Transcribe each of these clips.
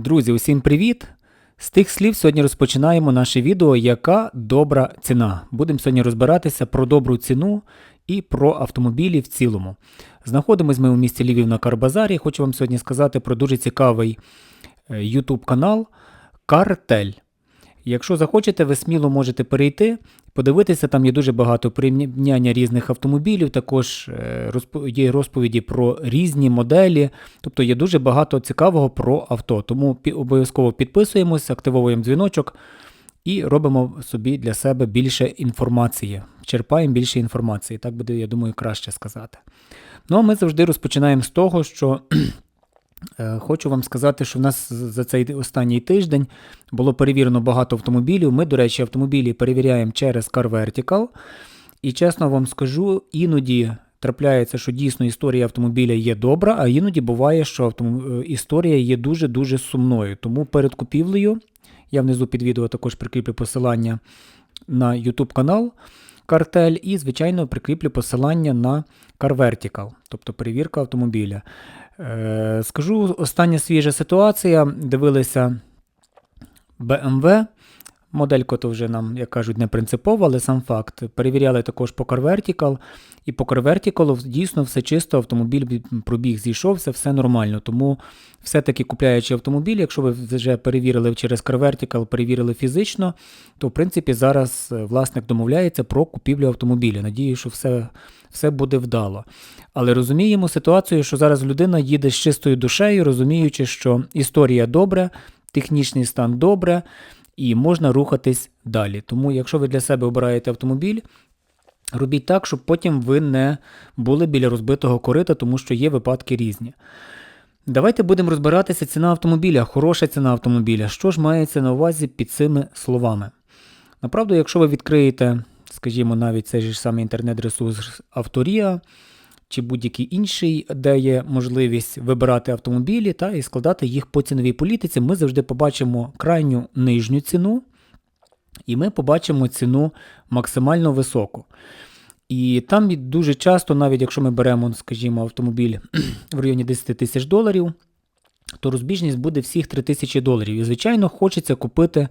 Друзі, усім привіт! З тих слів сьогодні розпочинаємо наше відео Яка добра ціна. Будемо сьогодні розбиратися про добру ціну і про автомобілі в цілому. Знаходимось ми у місті Львів на Карбазарі. Хочу вам сьогодні сказати про дуже цікавий е, YouTube канал Картель. Якщо захочете, ви сміло можете перейти, подивитися, там є дуже багато порівняння різних автомобілів, також е, є розповіді про різні моделі, тобто є дуже багато цікавого про авто. Тому обов'язково підписуємось, активовуємо дзвіночок і робимо собі для себе більше інформації. Черпаємо більше інформації, так буде, я думаю, краще сказати. Ну, а ми завжди розпочинаємо з того, що Хочу вам сказати, що в нас за цей останній тиждень було перевірено багато автомобілів. Ми, до речі, автомобілі перевіряємо через Car Vertical. І чесно вам скажу, іноді трапляється, що дійсно історія автомобіля є добра, а іноді буває, що е, історія є дуже-дуже сумною. Тому перед купівлею, я внизу під відео також прикріплю посилання на YouTube канал Картель і, звичайно, прикріплю посилання на Car Vertical, тобто перевірка автомобіля. Е, Скажу, остання свіжа ситуація. Дивилися BMW. Моделька то вже нам, як кажуть, не принципово, але сам факт. Перевіряли також по Car Vertical, і по Car Vertical дійсно все чисто, автомобіль пробіг зійшовся, все нормально. Тому все-таки купляючи автомобіль, якщо ви вже перевірили через Car Vertical, перевірили фізично, то в принципі зараз е, власник домовляється про купівлю автомобіля. Надію, що все, все буде вдало. Але розуміємо ситуацію, що зараз людина їде з чистою душею, розуміючи, що історія добра, технічний стан добре, і можна рухатись далі. Тому, якщо ви для себе обираєте автомобіль, робіть так, щоб потім ви не були біля розбитого корита, тому що є випадки різні. Давайте будемо розбиратися ціна автомобіля, хороша ціна автомобіля. Що ж мається на увазі під цими словами? Направду, якщо ви відкриєте, скажімо, навіть цей же самий інтернет-ресурс Авторія чи будь-який інший, де є можливість вибирати автомобілі та і складати їх по ціновій політиці, ми завжди побачимо крайню нижню ціну, і ми побачимо ціну максимально високу. І там дуже часто, навіть якщо ми беремо, скажімо, автомобіль в районі 10 тисяч доларів, то розбіжність буде всіх 3 тисячі доларів. І, звичайно, хочеться купити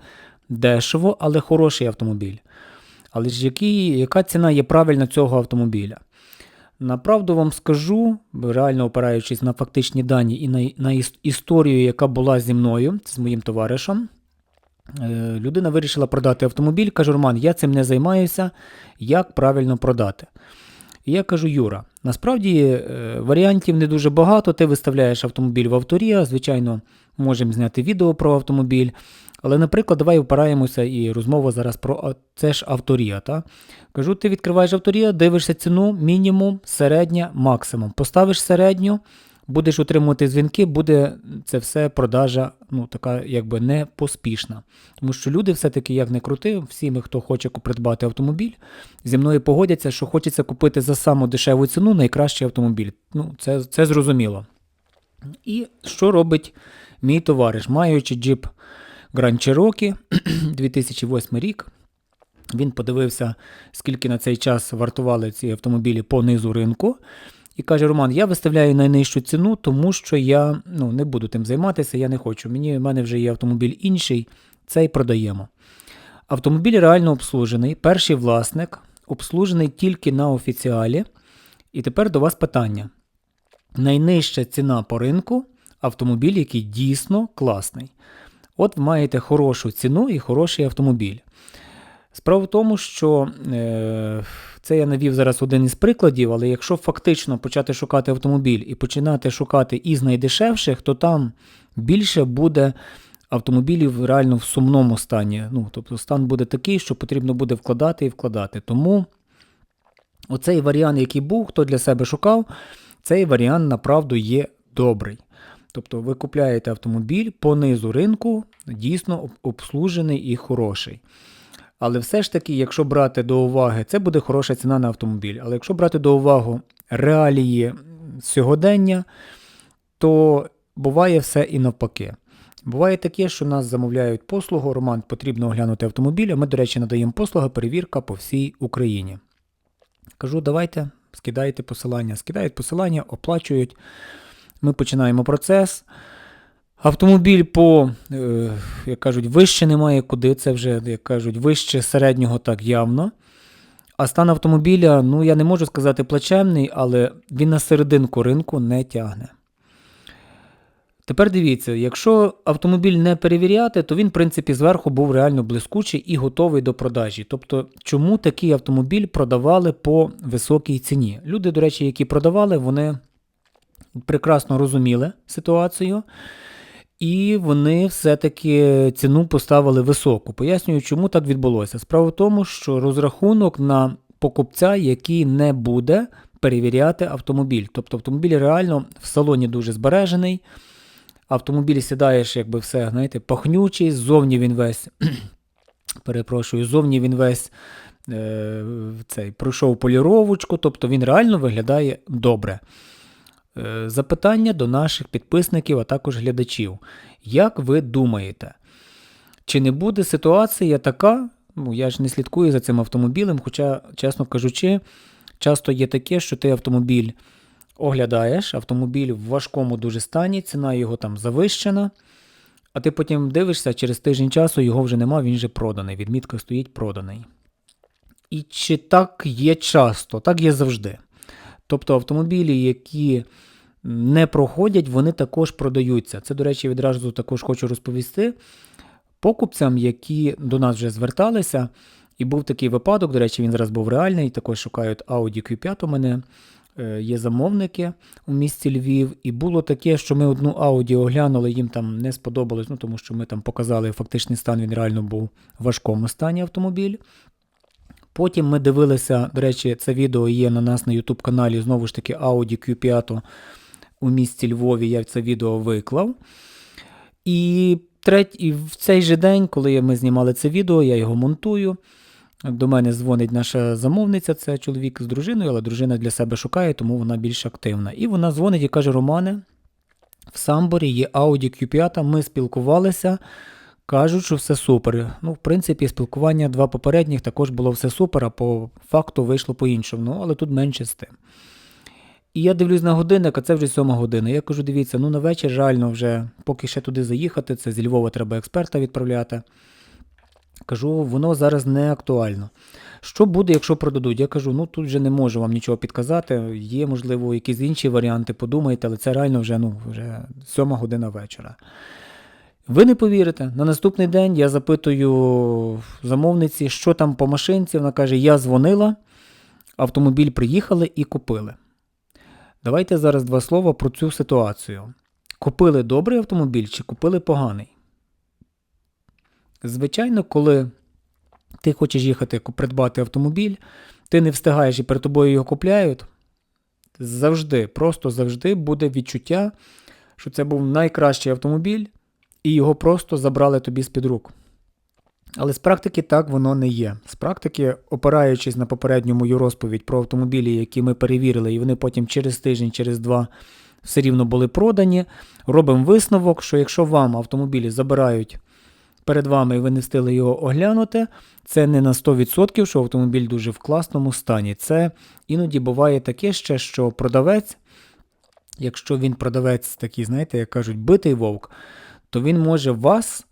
дешево, але хороший автомобіль. Але ж який, яка ціна є правильна цього автомобіля? Направду вам скажу, реально опираючись на фактичні дані і на, на історію, яка була зі мною, з моїм товаришем, е, людина вирішила продати автомобіль. Каже, Роман, я цим не займаюся. Як правильно продати? І я кажу, Юра, насправді е, варіантів не дуже багато. Ти виставляєш автомобіль в авторія. Звичайно, можемо зняти відео про автомобіль. Але, наприклад, давай опираємося і розмова зараз про це ж авторія. Та? Кажу, ти відкриваєш авторія, дивишся ціну, мінімум, середня, максимум. Поставиш середню, будеш отримувати дзвінки, буде це все продажа, ну, така якби не поспішна. Тому що люди все-таки, як не крути, всі ми, хто хоче придбати автомобіль, зі мною погодяться, що хочеться купити за саму дешеву ціну найкращий автомобіль. Ну, це, це зрозуміло. І що робить мій товариш, маючи джип Grand Cherokee 2008 рік. Він подивився, скільки на цей час вартували ці автомобілі по низу ринку. І каже: Роман, я виставляю найнижчу ціну, тому що я ну, не буду тим займатися, я не хочу. Мені, в мене вже є автомобіль інший, цей продаємо. Автомобіль реально обслужений. Перший власник обслужений тільки на офіціалі. І тепер до вас питання: найнижча ціна по ринку автомобіль, який дійсно класний. От ви маєте хорошу ціну і хороший автомобіль. Справа в тому, що е, це я навів зараз один із прикладів, але якщо фактично почати шукати автомобіль і починати шукати із найдешевших, то там більше буде автомобілів реально в сумному стані. Ну, тобто стан буде такий, що потрібно буде вкладати і вкладати. Тому оцей варіант, який був, хто для себе шукав, цей варіант направду є добрий. Тобто ви купляєте автомобіль по низу ринку, дійсно обслужений і хороший. Але все ж таки, якщо брати до уваги, це буде хороша ціна на автомобіль. Але якщо брати до уваги реалії сьогодення, то буває все і навпаки. Буває таке, що нас замовляють послугу, Роман, потрібно оглянути автомобіль, а ми, до речі, надаємо послугу перевірка по всій Україні. Кажу, давайте, скидайте посилання. Скидають посилання, оплачують. Ми починаємо процес. Автомобіль по, е, як кажуть, вище немає куди, це вже, як кажуть, вище середнього так явно. А стан автомобіля, ну я не можу сказати плачевний, але він на серединку ринку не тягне. Тепер дивіться, якщо автомобіль не перевіряти, то він, в принципі, зверху був реально блискучий і готовий до продажі. Тобто, чому такий автомобіль продавали по високій ціні? Люди, до речі, які продавали, вони прекрасно розуміли ситуацію. І вони все-таки ціну поставили високу. Пояснюю, чому так відбулося. Справа в тому, що розрахунок на покупця, який не буде перевіряти автомобіль. Тобто автомобіль реально в салоні дуже збережений. Автомобіль сідаєш, якби все, знаєте, пахнючий, ззовні він весь, перепрошую, ззовні він весь е, цей, пройшов поліровочку, тобто він реально виглядає добре. Е, запитання до наших підписників, а також глядачів. Як ви думаєте, чи не буде ситуація така? Ну, я ж не слідкую за цим автомобілем, хоча, чесно кажучи, часто є таке, що ти автомобіль оглядаєш, автомобіль в важкому дуже стані, ціна його там завищена, а ти потім дивишся, через тиждень часу його вже нема, він вже проданий. Відмітка стоїть проданий. І чи так є часто? Так є завжди. Тобто автомобілі, які не проходять, вони також продаються. Це, до речі, відразу також хочу розповісти покупцям, які до нас вже зверталися. І був такий випадок, до речі, він зараз був реальний. Також шукають Audi Q5 у мене. Е, є замовники у місті Львів. І було таке, що ми одну Audi оглянули, їм там не сподобалось, ну тому що ми там показали фактичний стан, він реально був в важкому стані автомобіль. Потім ми дивилися, до речі, це відео є на нас на YouTube каналі, знову ж таки, Audi Q5 у місті Львові. Я це відео виклав. І, треть, і в цей же день, коли ми знімали це відео, я його монтую. До мене дзвонить наша замовниця, це чоловік з дружиною, але дружина для себе шукає, тому вона більш активна. І вона дзвонить і каже: Романе, в Самборі є Audi Q5, ми спілкувалися. Кажуть, що все супер. Ну, в принципі, спілкування два попередніх також було все супер, а по факту вийшло по-іншому. Ну, але тут менше з тим. І я дивлюсь на годинник, а це вже сьома година. Я кажу, дивіться, ну на вечір реально вже, поки ще туди заїхати, це зі Львова треба експерта відправляти. Кажу, воно зараз не актуально. Що буде, якщо продадуть? Я кажу, ну тут вже не можу вам нічого підказати. Є, можливо, якісь інші варіанти, подумайте, але це реально вже ну, вже сьома година вечора. Ви не повірите, на наступний день я запитую замовниці, що там по машинці. Вона каже, я дзвонила, автомобіль приїхали і купили. Давайте зараз два слова про цю ситуацію. Купили добрий автомобіль чи купили поганий? Звичайно, коли ти хочеш їхати придбати автомобіль, ти не встигаєш і перед тобою його купляють. Завжди, просто завжди буде відчуття, що це був найкращий автомобіль, і його просто забрали тобі з-під рук. Але з практики так воно не є. З практики, опираючись на попередню мою розповідь про автомобілі, які ми перевірили, і вони потім через тиждень, через два все рівно були продані, робимо висновок, що якщо вам автомобілі забирають перед вами і ви не встигли його оглянути, це не на 100%, що автомобіль дуже в класному стані. Це іноді буває таке ще, що продавець, якщо він продавець такий, знаєте, як кажуть, битий вовк, то він може вас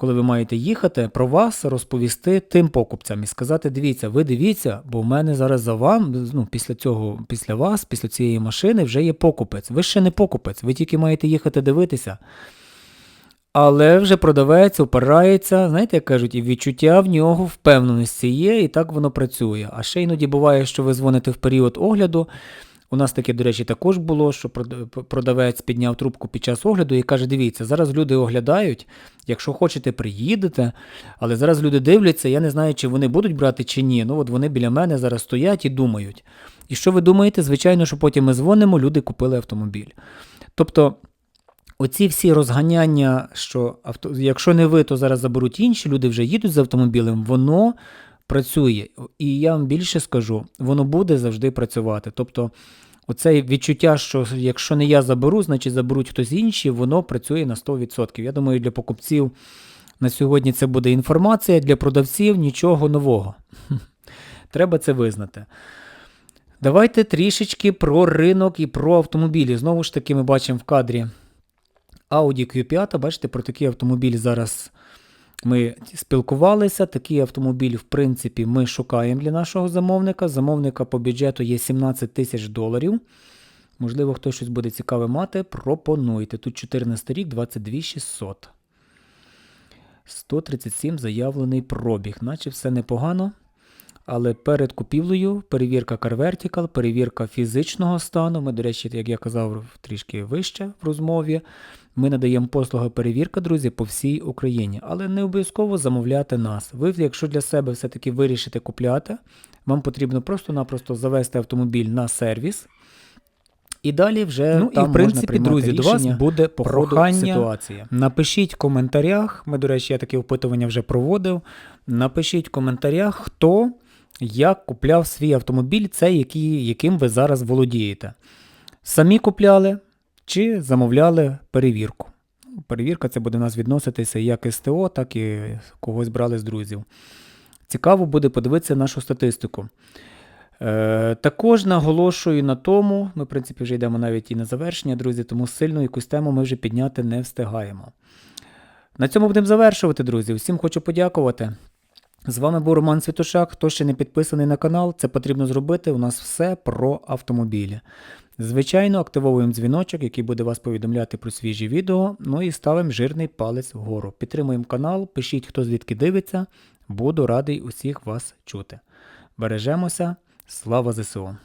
коли ви маєте їхати, про вас розповісти тим покупцям і сказати: дивіться, ви дивіться, бо в мене зараз за вам, ну, після цього, після вас, після цієї машини вже є покупець. Ви ще не покупець, ви тільки маєте їхати дивитися. Але вже продавець опирається, знаєте, як кажуть, і відчуття в нього впевненості є, і так воно працює. А ще іноді буває, що ви дзвоните в період огляду. У нас таке, до речі, також було, що продавець підняв трубку під час огляду і каже: дивіться, зараз люди оглядають, якщо хочете, приїдете, але зараз люди дивляться, я не знаю, чи вони будуть брати чи ні. Ну от вони біля мене зараз стоять і думають. І що ви думаєте? Звичайно, що потім ми дзвонимо, люди купили автомобіль. Тобто. Оці всі розганяння, що авто, якщо не ви, то зараз заберуть інші, люди вже їдуть з автомобілем, воно працює. І я вам більше скажу, воно буде завжди працювати. Тобто, оце відчуття, що якщо не я заберу, значить заберуть хтось інший, воно працює на 100%. Я думаю, для покупців на сьогодні це буде інформація, для продавців нічого нового. Треба це визнати. Давайте трішечки про ринок і про автомобілі. Знову ж таки, ми бачимо в кадрі Audi Q5, бачите, про такий автомобіль зараз ми спілкувалися. Такий автомобіль, в принципі, ми шукаємо для нашого замовника. Замовника по бюджету є 17 тисяч доларів. Можливо, хтось щось буде цікаве мати, пропонуйте. Тут 14 рік, 22 600. 137 заявлений пробіг, наче все непогано. Але перед купівлею перевірка CarVertical, перевірка фізичного стану. Ми, до речі, як я казав, трішки вище в розмові. Ми надаємо послуги перевірка, друзі, по всій Україні. Але не обов'язково замовляти нас. Ви, якщо для себе все-таки вирішите купляти, вам потрібно просто-напросто завести автомобіль на сервіс. І далі вже Ну, і, в принципі, можна друзі, до вас буде по ходу ситуації. Напишіть в коментарях, ми, до речі, я таке опитування вже проводив. Напишіть в коментарях, хто як купляв свій автомобіль, це який, яким ви зараз володієте. Самі купляли чи замовляли перевірку. Перевірка це буде у нас відноситися як СТО, так і когось брали з друзів. Цікаво буде подивитися нашу статистику. Е, також наголошую на тому, ми, в принципі, вже йдемо навіть і на завершення, друзі, тому сильно якусь тему ми вже підняти не встигаємо. На цьому будемо завершувати, друзі. Всім хочу подякувати. З вами був Роман Світошак. Хто ще не підписаний на канал, це потрібно зробити. У нас все про автомобілі. Звичайно, активовуємо дзвіночок, який буде вас повідомляти про свіжі відео. Ну і ставимо жирний палець вгору. Підтримуємо канал, пишіть, хто звідки дивиться. Буду радий усіх вас чути. Бережемося. Слава ЗСУ!